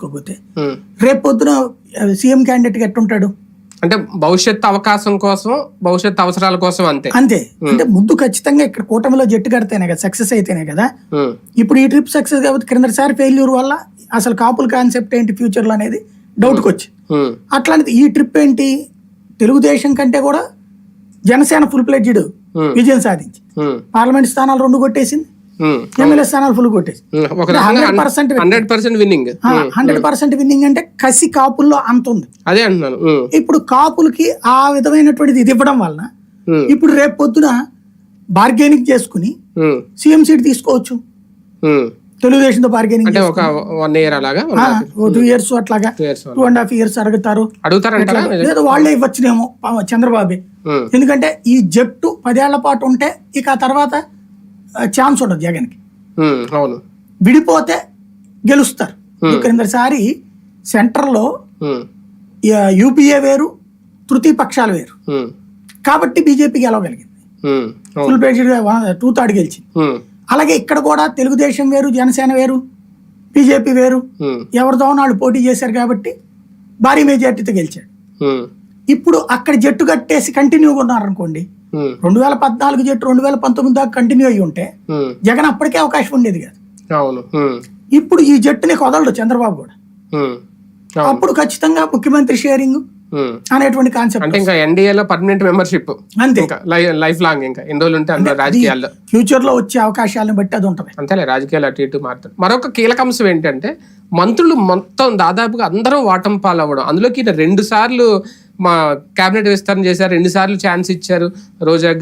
కాకపోతే. రేపు పొద్దున సీఎం క్యాండిడేట్ ఎట్టుంటాడు అంటే భవిష్యత్ అవకాశం కోసం భవిష్యత్ అవసరాల కోసం అంతే అంతే అంటే ముందు ఖచ్చితంగా ఇక్కడ కూటమిలో జట్టు కడితేనే కదా సక్సెస్ అయితేనే కదా. ఇప్పుడు ఈ ట్రిప్ సక్సెస్ కాబట్టి క్రిందసారి ఫెయిల్యూర్ వల్ల అసలు కాపుల కాన్సెప్ట్ ఏంటి ఫ్యూచర్లో అనేది డౌట్కి వచ్చింది ఉమ్. అట్లాంటిది ఈ ట్రిప్ ఏంటి తెలుగుదేశం కంటే కూడా జనసేన ఫుల్ ప్లెడ్జ్డ్. విజయం సాధించి. పార్లమెంట్ స్థానాలు రెండు కొట్టేసింది. ఎమ్మెల్యే స్థానాలు ఫుల్ రకంగా hundred percent hundred percent winning. Hundred percent winning అంటే కసి కాపుల్లో అంత ఉంది. అదే అంటున్నాను. ఇప్పుడు కాపులకి ఆ విధమైనటువంటిది ఇది ఇవ్వడం వలన. ఇప్పుడు రేపు పొద్దున బార్గెనింగ్ చేసుకుని. సీఎం సీట్ తీసుకోవచ్చు. తెలుగుదేశంతో బార్గెనింగ్ అంటే ఒక వన్ ఇయర్ అలాగా? టూ ఇయర్స్ అట్లాగా. టూ అండ్ హాఫ్ ఇయర్స్ అడుగుతారు అడుగుతారంటారా? లేదు వాళ్ళే ఇవ్వచ్చునేమో చంద్రబాబే. ఎందుకంటే ఈ జట్టు పదేళ్ళ పాటు ఉంటే ఇక ఆ తర్వాత ఛాన్స్ ఉండదు జగన్కి. అవును విడిపోతే గెలుస్తారు క్రిందసారి సెంటర్లో. యూపీఏ వేరు తృతీయ పక్షాలు వేరు. కాబట్టి బీజేపీ గెలవగలిగింది ఫుల్ టూ థర్డ్ గెలిచింది. అలాగే ఇక్కడ కూడా తెలుగుదేశం వేరు జనసేన వేరు బీజేపీ వేరు. ఎవరితో వాళ్ళు పోటీ చేశారు కాబట్టి భారీ మెజార్టీతో గెలిచాడు. ఇప్పుడు అక్కడ జట్టు కట్టేసి కంటిన్యూగా ఉన్నారనుకోండి. రెండు వేల పద్నాలుగు జట్టు రెండు వేల పంతొమ్మిది దాకా కంటిన్యూ అయ్యి ఉంటే. జగన్ అప్పటికే అవకాశం ఉండేది కాదు. ఇప్పుడు ఈ జట్టుని వదలడు చంద్రబాబు కూడా. అప్పుడు ఖచ్చితంగా ముఖ్యమంత్రి షేరింగ్. అనేటువంటి కాన్సెప్ట్ అంటే ఇంకా ఎన్డీఏలో పర్మనెంట్ మెంబర్షిప్ అంతే. ఇంకా లైఫ్ లాంగ్ ఇంకా. ఎన్ని రోజులు ఉంటే అందులో రాజకీయాల్లో. ఫ్యూచర్లో వచ్చే అవకాశాలను బట్టి అది ఉంటది. అంతేలే రాజకీయాలు అటు ఇటు మారుతారు మరొక కీలక అంశం ఏంటంటే మంత్రులు మొత్తం దాదాపుగా అందరూ వాటం పాలవ్వడం. అందులోకి రెండు సార్లు మా క్యాబినెట్ విస్తరణ చేశారు. ఎన్నిసార్లు సార్లు ఛాన్స్ ఇచ్చారు రోజాకి